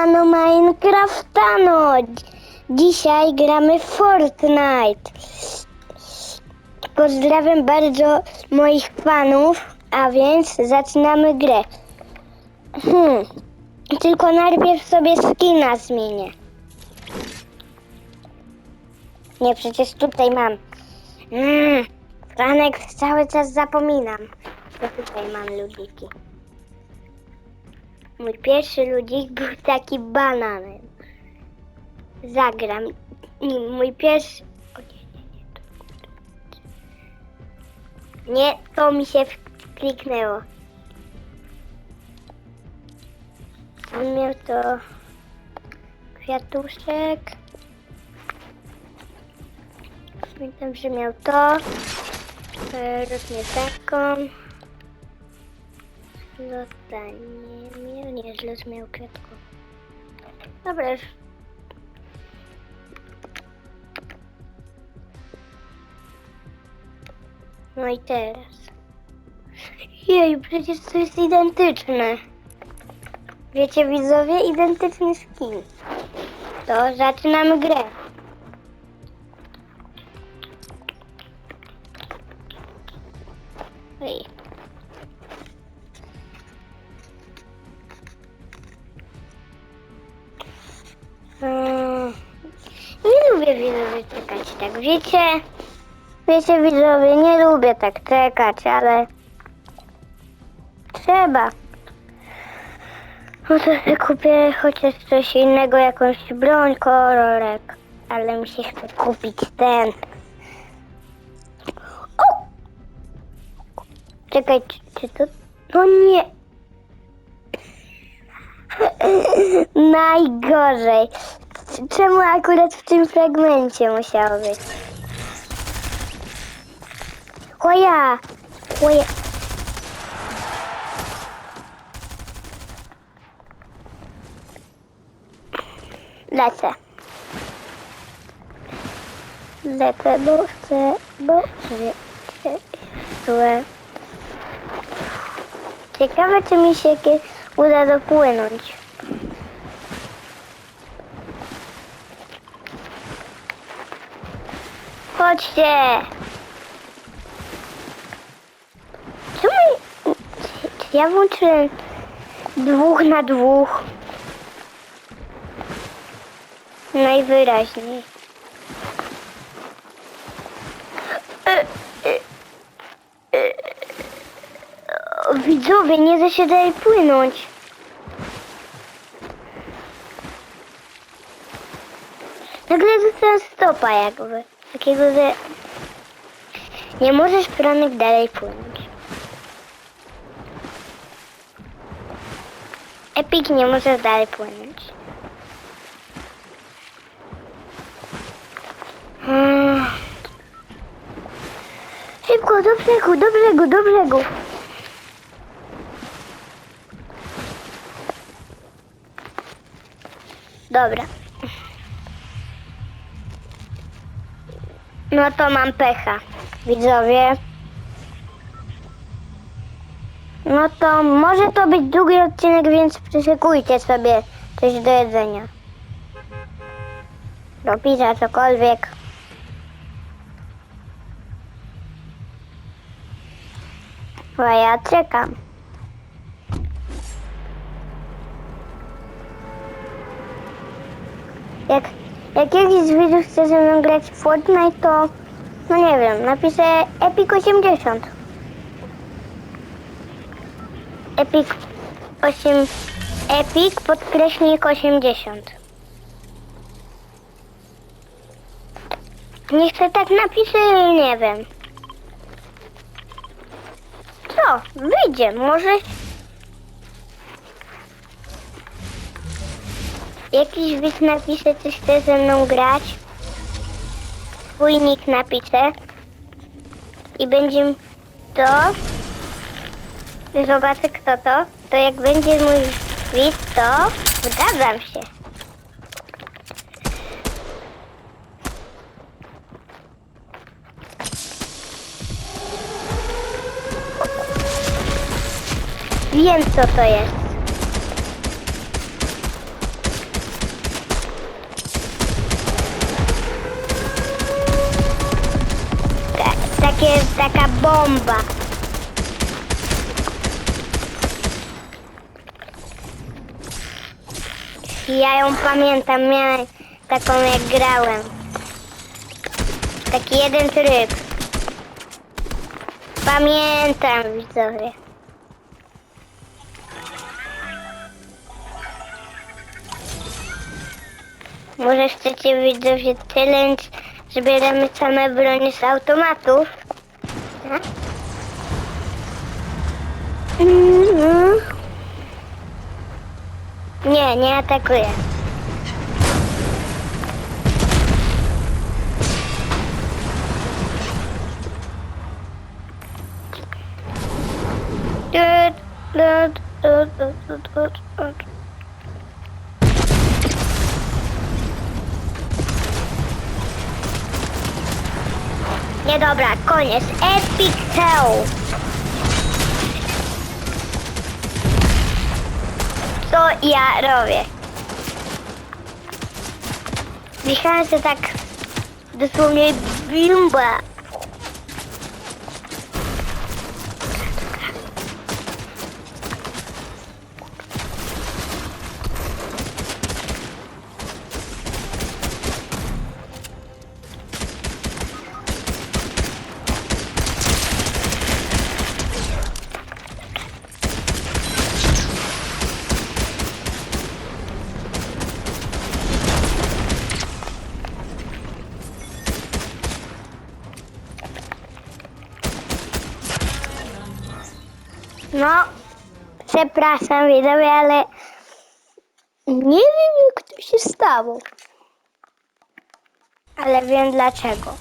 Siemano Minecraftano! Dzisiaj gramy Fortnite. Pozdrawiam bardzo moich fanów, a więc zaczynamy grę. Hmm. Tylko najpierw sobie skina zmienię. Nie, przecież tutaj mam. Mm. Franek cały czas zapominam. To tutaj mam ludziki. Mój pierwszy ludzik był taki bananem. Zagram. Mój pierwszy... O nie, nie, nie. To... Nie, to mi się kliknęło. On miał to... Kwiatuszek. Pamiętam, że miał to. Różnie taką. Zlota Dobra, już. No i teraz. Jej, przecież to jest identyczne. Wiecie widzowie, identyczny skin. To zaczynamy grę. Wiecie widzowie, nie lubię tak czekać, ale trzeba. To sobie kupię chociaż coś innego, jakąś broń, kolorek, ale mi się chce kupić ten. O! Czekaj, czy, czy to... No nie! Najgorzej. Czemu akurat w tym fragmencie musiało być? Choja! Lecę. Lecę, bo chcę, bo chcę. Ciekawe, czy mi się kie- uda dopłynąć. Chodźcie! Czemu... Czy, czy ja włączyłem dwóch na dwóch? Najwyraźniej. Widzowie, nie da się dalej płynąć. Nagle dostałem stopa jakby. Takiego, że nie możesz Franek dalej płynąć. Epic nie możesz dalej płynąć. Hmm. Szybko, do brzegu, do brzegu, do brzegu. Dobra. No to mam pecha, widzowie. No to może to być długi odcinek, więc przyszykujcie sobie coś do jedzenia. Do pizza, cokolwiek. A ja czekam. Jak, jak jakiś z widzów chce ze mną grać w Fortnite, to no nie wiem, napiszę Epic 80. Epic 8 Epic podkreślnik 80. Nie chcę tak napiszę, nie wiem. Co? Wyjdzie, może... Jakiś widz napisze, czy chce ze mną grać. Swój nick napiszę. I będzie to... Zobaczy kto to, to jak będzie mój widz, to zgadzam się. Wiem co to jest. Ta, takie, taka bomba. Ja ją pamiętam, miałem taką jak grałem. Taki jeden tryb. Pamiętam widzowie. Może chcecie widzowie challenge, że bierzemy same bronie z automatów? Tak? Mhm. Nie, nie tut. Nie dobra, koniec. Epic Hell. Co ja robię? Myślałem, że tak dosłownie bimba. Przepraszam widzowie, ale nie wiem jak to się stało. Ale wiem dlaczego.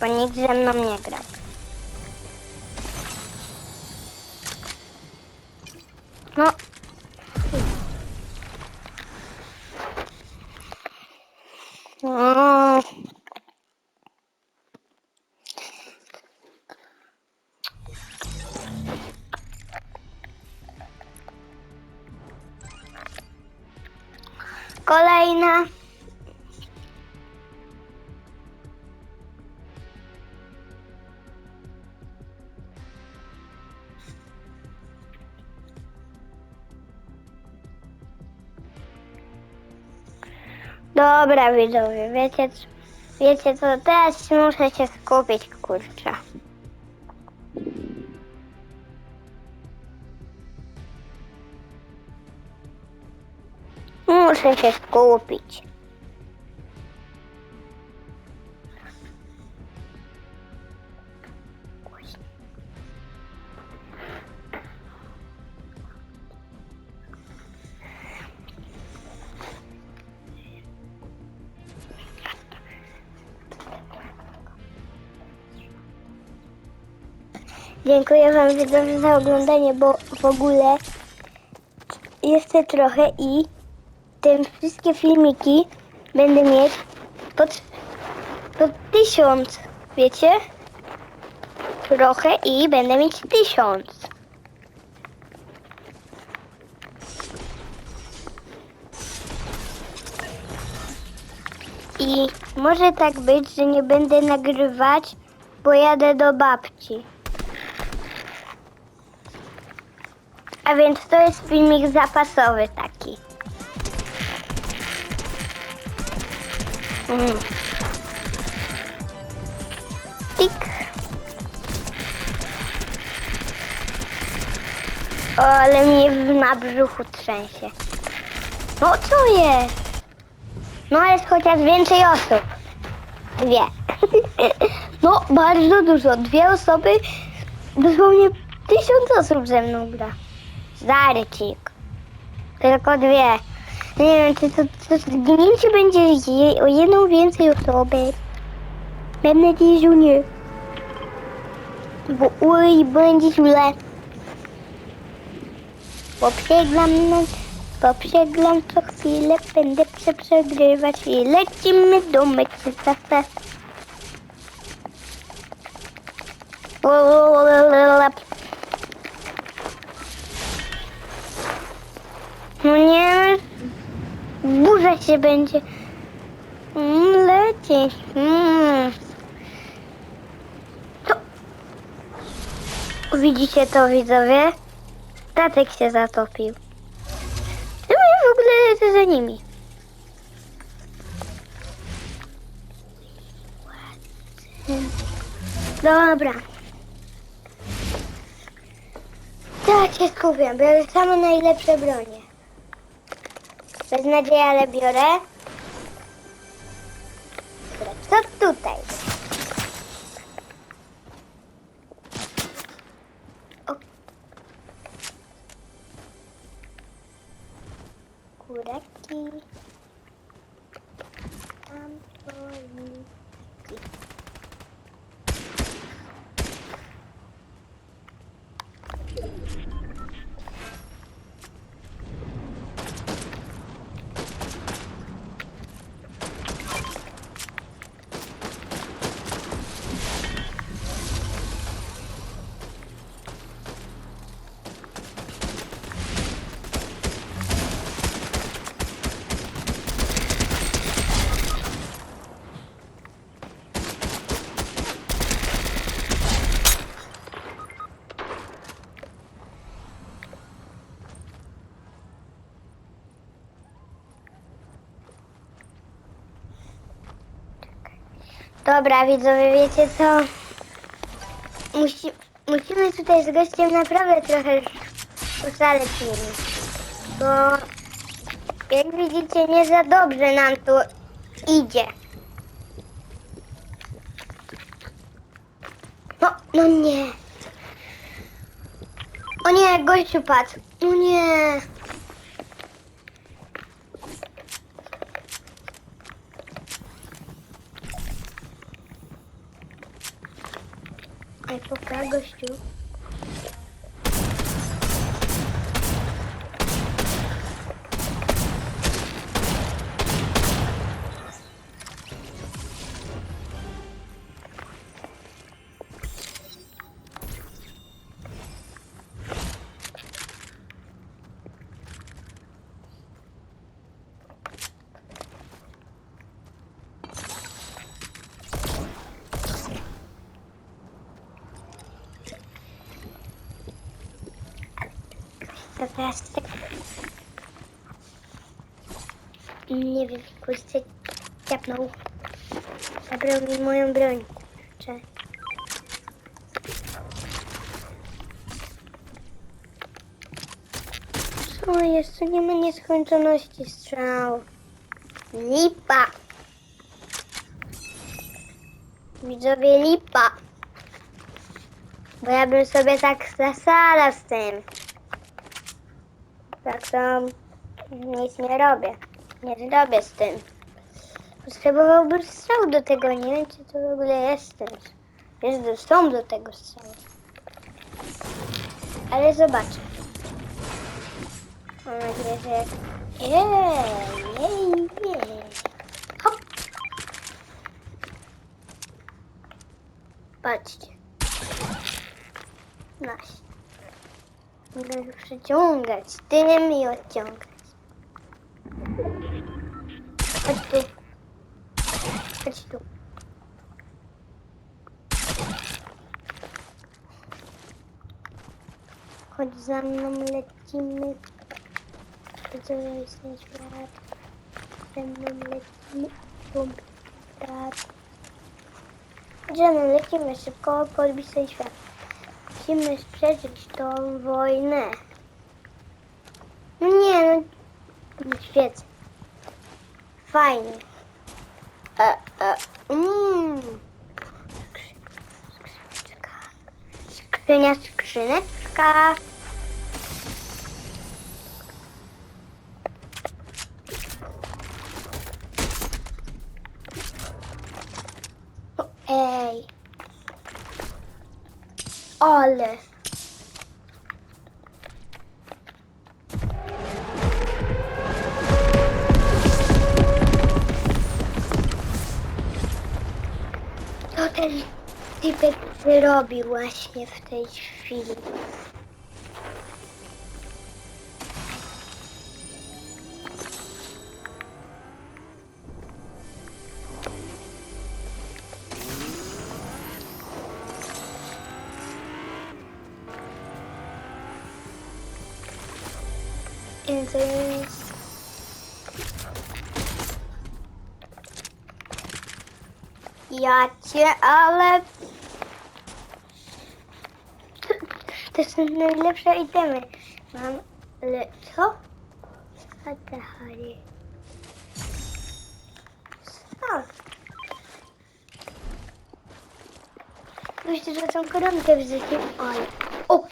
Bo nikt ze mną nie grał. No. No. Dobra widzowie, wiecie, wiecie co, teraz muszę się skupić, kurczę. Muszę się skupić. Dziękuję Wam widzowie za oglądanie, bo w ogóle jeszcze trochę i te wszystkie filmiki będę mieć pod, pod tysiąc, wiecie? Trochę i będę mieć tysiąc. I może tak być, że nie będę nagrywać, bo jadę do babci. A więc to jest filmik zapasowy taki. Mm. Tik. O, ale mnie na brzuchu trzęsie. No co jest? No jest chociaż więcej osób. Dwie. No bardzo dużo. Dwie osoby, dosłownie tysiąc osób ze mną gra. Zarcik. Tylko dwie. Nie wiem, czy to, to zginięcie będzie o jedną więcej osoby. Mam nadzieję, że nie. Bo uj, będzie źle. Bo przeglądam, bo przeglądam co chwilę, będę prze- przegrywać i lecimy do Meksyka. No nie, burza się będzie. Mm, leci. Mm. Widzicie to widzowie? Statek się zatopił. Czemu ja w ogóle lecę za nimi? Dobra. Tak się skupiam, biorę same najlepsze bronie. Bez nadziei, ale biorę. Co tutaj? Dobra, widzowie, wiecie co? Musi, musimy tutaj z gościem naprawdę trochę ustaleć. Bo jak widzicie, nie za dobrze nam tu idzie. No, no nie. O nie, gościu padł. No nie. Ai, papai gostou. Ciapnął. Zabrał mi moją broń, kurczę. Co? Tu nie ma nieskończoności strzał. Lipa. Widzowie, lipa. Bo ja bym sobie tak zasada z tym. Tak to nic nie robię. Nie robię z tym. Potrzebowałbym strzał do tego. Nie wiem, czy to w ogóle jest ten. Jest, są do tego strzały. Ale zobaczę. Mam nadzieję, że... Jej, jej, jej. Hop. Patrzcie. Naś. Mogę przyciągać tym i odciągać. Chodź tu. Tu. Chodź za mną, lecimy. Co jest na świat? Ze mną lecimy. Bum, tak. Ze mną lecimy szybko, podbić sobie świat. Musimy przeżyć tą wojnę. No nie, no świetnie. Fajnie. E, mm. Skrzyneczka. Skrzynia, skrzyneczka. Ej. Ale. robi właśnie w tej chwili. Ja cię, ale To są najlepsze itemy. Mam... Le... Co? A te Harry. Co? Myślę, że tą koronkę wrzucił. Oj. O!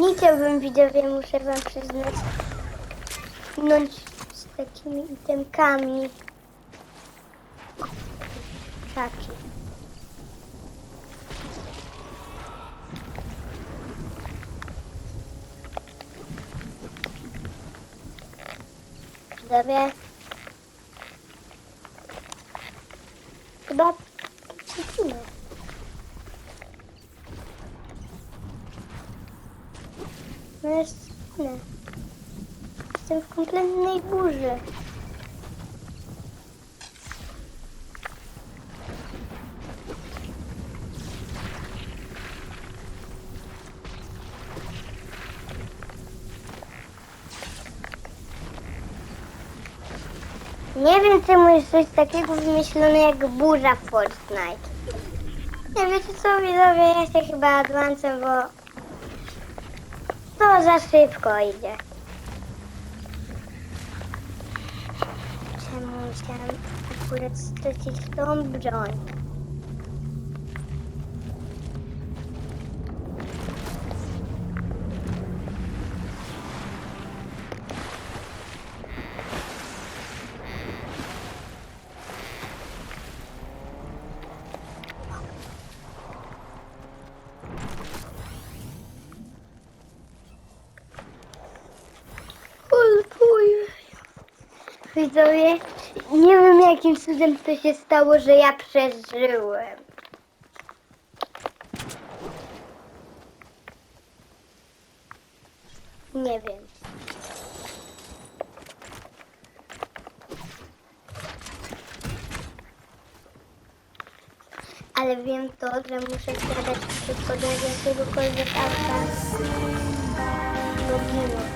Nie chciałbym widzowie, muszę wam przyznać, tknąć z takimi itemkami. Czaki. Widzowie. Chyba przecimy. No jest smutne. Jestem w burzy. Nie wiem czemu jest coś takiego wymyślone jak burza w Fortnite. Nie wiecie co widzowie, ja się chyba odłączę, bo to za szybko idzie. Musiałam akurat stracić tą broń? Widzowie, nie wiem jakim cudem to się stało, że ja przeżyłem. Nie wiem. Ale wiem to, że muszę siadać szybko do jakiegokolwiek auta. Bo ginę.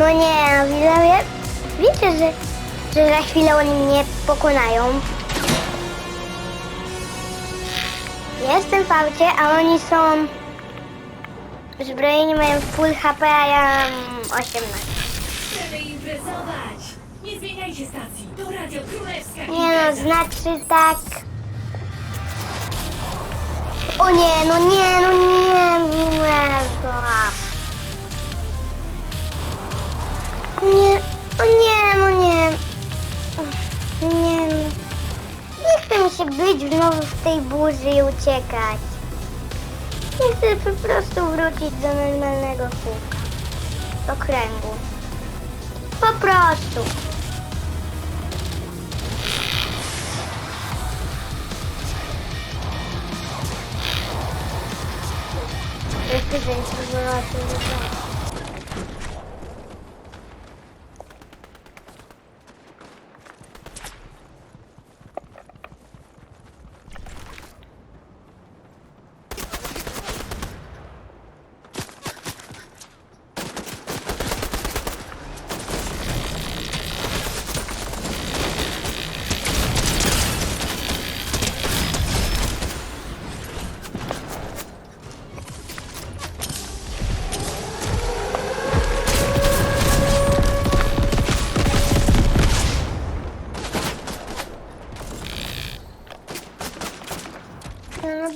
No nie, widzowie, wiecie, że, że za chwilę oni mnie pokonają. Jestem w aucie, a oni są zbrojeni, mają full HP, a ja mam 18. Chcemy imprezować! Nie zmieniajcie stacji! To Radio Królewska Nie no, znaczy tak. O nie, no nie, no nie, miłego. Nie, Nie, o nie, o nie. O, nie. No. Nie chcę mi się być znowu w tej burzy i uciekać. Nie chcę po prostu wrócić do normalnego kółka. Okręgu. Po prostu. Representa o Brasil.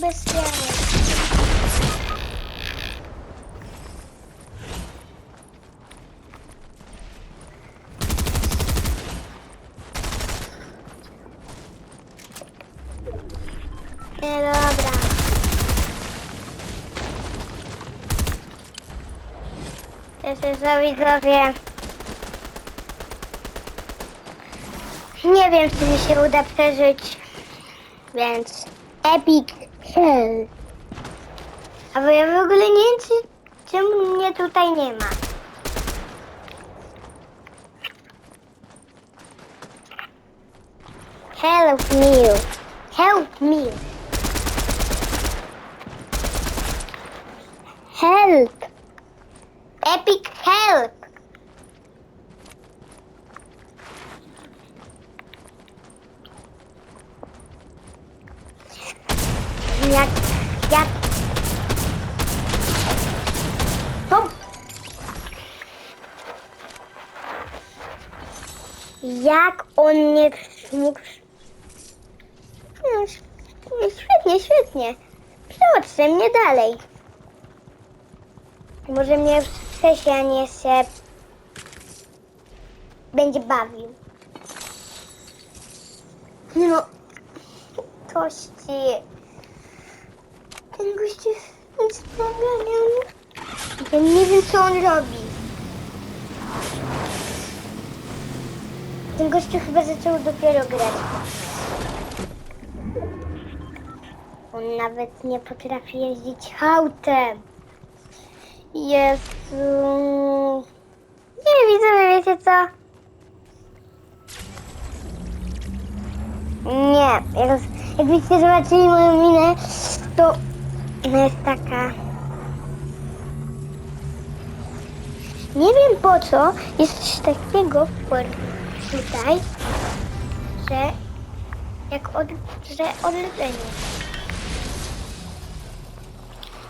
Jaj. Nie, dobra. Cieszę się, widzowie. Nie wiem, czy mi się uda przeżyć, więc Epic Hell. A bo ja w ogóle nie wiem, czy, czemu mnie tutaj nie ma. Help me. Help me. Help. Epic help. Jak, jak. Hop. Jak on nie mógł... No, świetnie, świetnie. Przełóżcie mnie dalej. Może mnie w przesianie się będzie bawił. No, tości. Jest nic problemem. Ja nie wiem, co on robi. Ten gościu chyba zaczął dopiero grać. On nawet nie potrafi jeździć autem. Jezu. Nie widzę, wiecie co? Nie, jak, jakbyście zobaczyli moją minę, to jest taka... Nie wiem po co jest coś takiego w por- tutaj, że jak od, że odleczenie.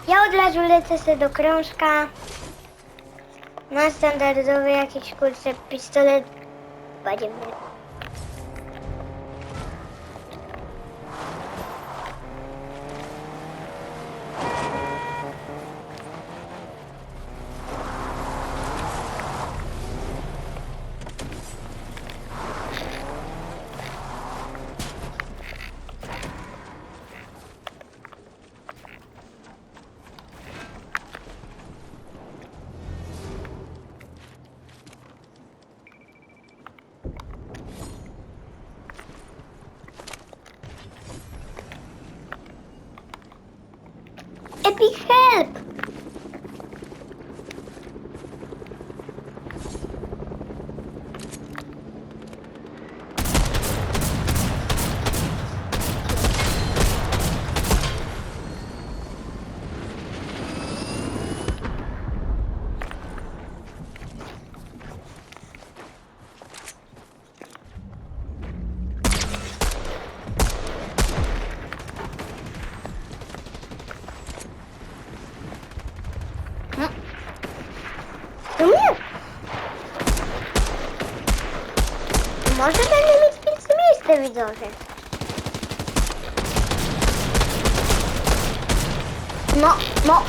Ja od razu lecę sobie do krążka. Na standardowy jakiś kurczę pistolet. Będzie Epic help! No nie. Może będę mieć pierwsze miejsce, widzowie. No,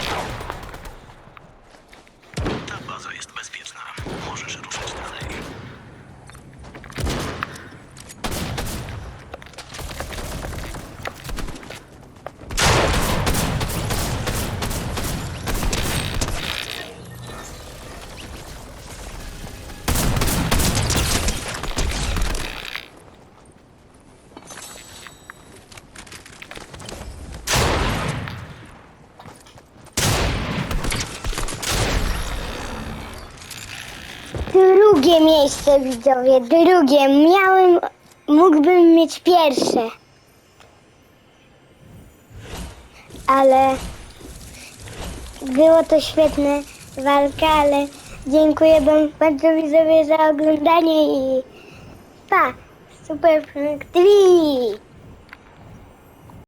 miejsce, widzowie, drugie. Miałem, mógłbym mieć pierwsze. Ale było to świetne walka, ale dziękuję wam bardzo widzowie za oglądanie i pa, super TV!